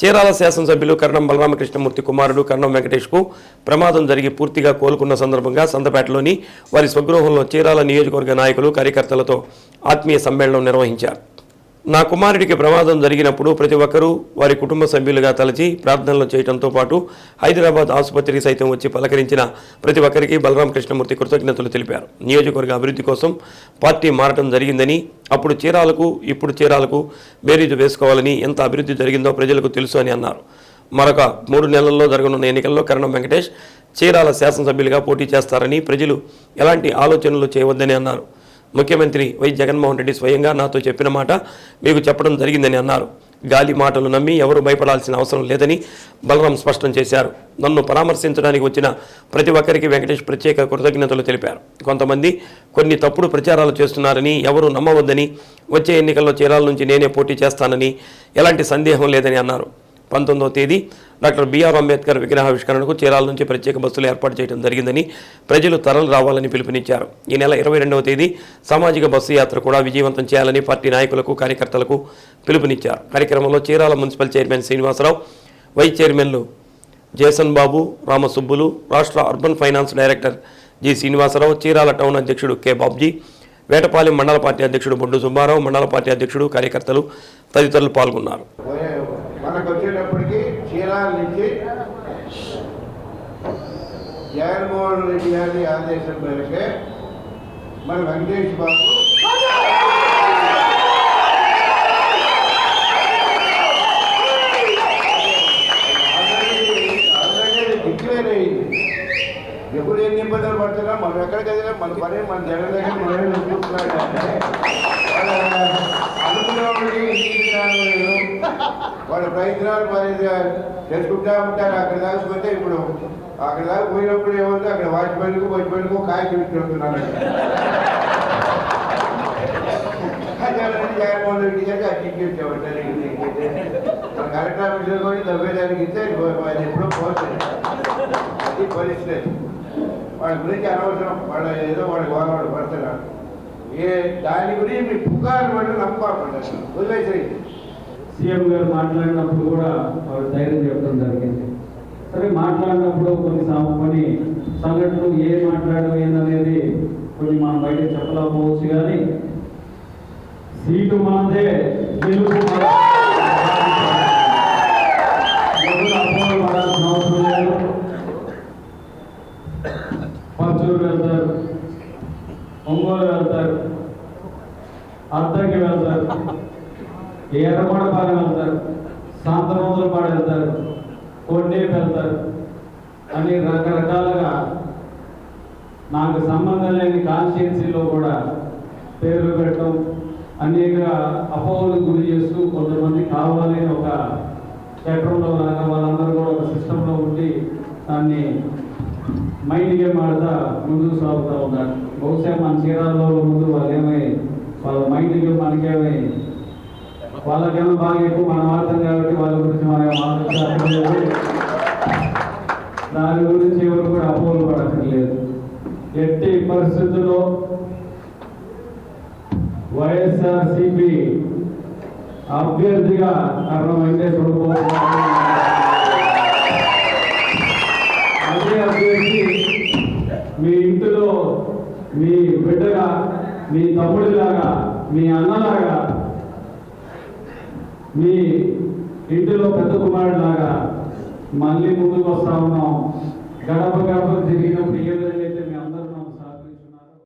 చీరాల శాసనసభ్యులు కరణం బలరామకృష్ణమూర్తి కుమారుడు కర్ణం వెంకటేష్కు ప్రమాదం జరిగి పూర్తిగా కోలుకున్న సందర్భంగా సందపేటలోని వారి స్వగృహంలో చీరాల నియోజకవర్గ నాయకులు కార్యకర్తలతో ఆత్మీయ సమ్మేళనం నిర్వహించారు. నా కుమారుడికి ప్రమాదం జరిగినప్పుడు ప్రతి ఒక్కరూ వారి కుటుంబ సభ్యులుగా తలచి ప్రార్థనలు చేయడంతో పాటు హైదరాబాద్ ఆసుపత్రికి సైతం వచ్చి పలకరించిన ప్రతి ఒక్కరికి బలరాం కృష్ణమూర్తి కృతజ్ఞతలు తెలిపారు. నియోజకవర్గ అభివృద్ధి కోసం పార్టీ మారటం జరిగిందని అప్పుడు చీరాలకు ఇప్పుడు చీరాలకు బేరీజు వేసుకోవాలని ఎంత అభివృద్ధి జరిగిందో ప్రజలకు తెలుసు అని అన్నారు. మరొక మూడు నెలల్లో జరగనున్న ఎన్నికల్లో కరణం వెంకటేష్ చీరాల శాసనసభ్యులుగా పోటీ చేస్తారని ప్రజలు ఎలాంటి ఆలోచనలు చేయవద్దని అన్నారు. ముఖ్యమంత్రి వై జగన్మోహన్ రెడ్డి స్వయంగా నాతో చెప్పిన మాట మీకు చెప్పడం జరిగిందని అన్నారు. గాలి మాటలు నమ్మి ఎవరు భయపడాల్సిన అవసరం లేదని బలరాం స్పష్టం చేశారు. నన్ను పరామర్శించడానికి వచ్చిన ప్రతి ఒక్కరికి వెంకటేష్ ప్రత్యేక కృతజ్ఞతలు తెలిపారు. కొంతమంది కొన్ని తప్పుడు ప్రచారాలు చేస్తున్నారని ఎవరు నమ్మవద్దని వచ్చే ఎన్నికల్లో చీరాల నుంచి నేనే పోటీ చేస్తానని ఎలాంటి సందేహం లేదని అన్నారు. పంతొమ్మిదో తేదీ డాక్టర్ బిఆర్ అంబేద్కర్ విగ్రహావిష్కరణకు చీరాల నుంచి ప్రత్యేక బస్సులు ఏర్పాటు చేయడం జరిగిందని ప్రజలు తరలు రావాలని పిలుపునిచ్చారు. ఈ నెల ఇరవై రెండవ తేదీ సామాజిక బస్సు యాత్ర కూడా విజయవంతం చేయాలని పార్టీ నాయకులకు కార్యకర్తలకు పిలుపునిచ్చారు. కార్యక్రమంలో Chirala municipal chairman Srinivasarao vice చైర్మన్లు జేసన్ బాబు రామసుబ్బులు రాష్ట్ర urban finance director G Srinivasarao Chirala town అధ్యక్షుడు కె బాబ్జీ వేటపాలెం మండల పార్టీ అధ్యక్షుడు బొడ్డు సుబ్బారావు మండల పార్టీ అధ్యక్షుడు కార్యకర్తలు తదితరులు పాల్గొన్నారు. చీరాల నుంచి జగన్మోహన్ రెడ్డి గారి ఆదేశం మేరకే మన వెంకటేష్ బాబు ఆల్రెడీ డిక్లేర్ అయ్యింది ఎప్పుడు ఎన్ని ఇబ్బందులు పడుతున్నా మనం ఎక్కడికి వెళ్ళినా మన పని మన జగన్ దగ్గర మనమే చూస్తున్నాడు అనుకున్నప్పటికీ ఇంటికి రాలేదు వాళ్ళ ప్రయత్నాలు మరి చేసుకుంటా ఉంటారు. అక్కడ దాచుకుంటే ఇప్పుడు అక్కడ దాకా పోయినప్పుడు ఏమంటే అక్కడ వాచ్మెన్కు వాచ్మెన్కు కాయ చూపించుకుంటున్నారు జగన్మోహన్ రెడ్డి గారికి కలెక్టర్ కూడా ఇస్తే అది ఎప్పుడో పోతుంది అది పరిస్థితి వాళ్ళ గురించి అనవసరం. వాళ్ళ ఏదో వాళ్ళ ఏ దాని గురించి మీ పుకారు పడి సీఎం గారు మాట్లాడినప్పుడు కూడా వారు ధైర్యం చెప్పడం జరిగింది. సరే మాట్లాడినప్పుడు కొన్ని కొన్ని సంఘటనలు ఏ మాట్లాడడం ఏందనేది కొన్ని మనం బయట చెప్పలేకపోవచ్చు కానీ సీటు మనదే గెలుపు పచ్చూరు వెళ్తారు ఒంగోలు వెళ్తారు అద్దంకి వెళ్తారు. ఎర్రగొండపాలెం వెళ్తారు? శాంతనోదలపాడు వెళ్తారు. కొండేపు వెళ్తారు అని రకరకాలుగా నాకు సంబంధం లేని కాన్స్టిట్యున్సీలో కూడా పేర్లు పెట్టడం అనేక అపోహలకు గురి చేస్తూ కొంతమంది కావాలి ఒక చట్టంలో లాగా వాళ్ళందరూ కూడా ఒక సిస్టంలో ఉండి దాన్ని మైండ్ గేమ్ ఆడుతా ముందుకు సాగుతూ ఉన్నారు. బహుశా మన చీరాల్లో ముందు వాళ్ళు ఏమై వాళ్ళ మైండ్ గేమ్ మనకేమై వాళ్ళకేమో బాగా ఎక్కువ మనం ఆడతాం కాబట్టి వాళ్ళ గురించి మన ఆలోచించలేదు దాని గురించి ఎవరు కూడా అపోహలు పడక్కర్లేదు. ఎట్టి పరిస్థితుల్లో వైఎస్ఆర్ సిపి అభ్యర్థిగా కర్ణ వెంకటేశ్వర అదే అభ్యర్థి మీ ఇంటిలో మీ బిడ్డగా మీ తమ్ముడిలాగా మీ అన్నలాగా మీ ఇంటిలో పెద్ద కుమారుడిలాగా మళ్ళీ ముందుకు వస్తా ఉన్నాం. గడప గడప తిరిగినప్పుడు ఏ